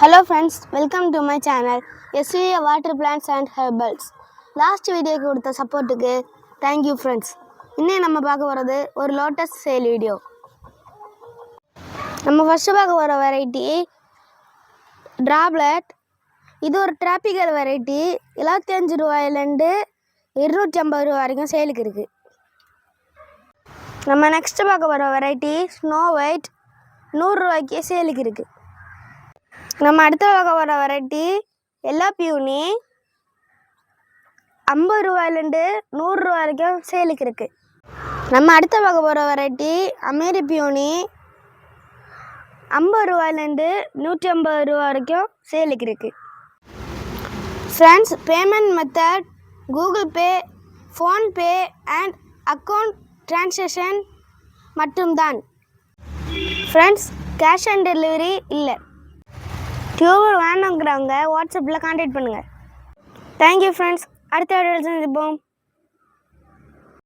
Hello friends welcome to my channel SVA water plants and herbals last வீடியோக்கு கொடுத்த சப்போர்ட்டுக்கு thank you friends இன்னும் நம்ம பார்க்க போகிறது ஒரு லோட்டஸ் சேல் வீடியோ நம்ம ஃபஸ்ட்டு பார்க்க போகிற வெரைட்டி ட்ராப்லெட் இது ஒரு டிராபிக்கல் வெரைட்டி எழுபத்தி அஞ்சு ரூபாயிலேருந்து இருநூற்றி ஐம்பது ரூபா வரைக்கும் சேலுக்கு இருக்குது நம்ம நெக்ஸ்ட்டு பார்க்க போகிற வெரைட்டி ஸ்னோ ஒயிட் நூறுரூவாய்க்கே சேலுக்கு இருக்குது நம்ம அடுத்த வகை வர வெரைட்டி எல்லா பியூனி ஐம்பது ரூபாயிலேருந்து நூறுரூவா வரைக்கும் சேலுக்கு இருக்குது நம்ம அடுத்த வகை போகிற வெரைட்டி அமேரி பியூனி ஐம்பது ரூபாயிலேருந்து நூற்றி ஐம்பது ரூபா வரைக்கும் சேலுக்கு இருக்குது friends payment method Google Pay PhonePe and account transaction மட்டும்தான். ஃப்ரெண்ட்ஸ் கேஷ் ஆன் டெலிவரி இல்லை. டியூபர் வேணுங்கிறவங்க வாட்ஸ்அப்பில் கான்டாக்ட் பண்ணுங்கள் தேங்க்யூ ஃப்ரெண்ட்ஸ் அடுத்த வீடியோவில் சந்திப்போம்.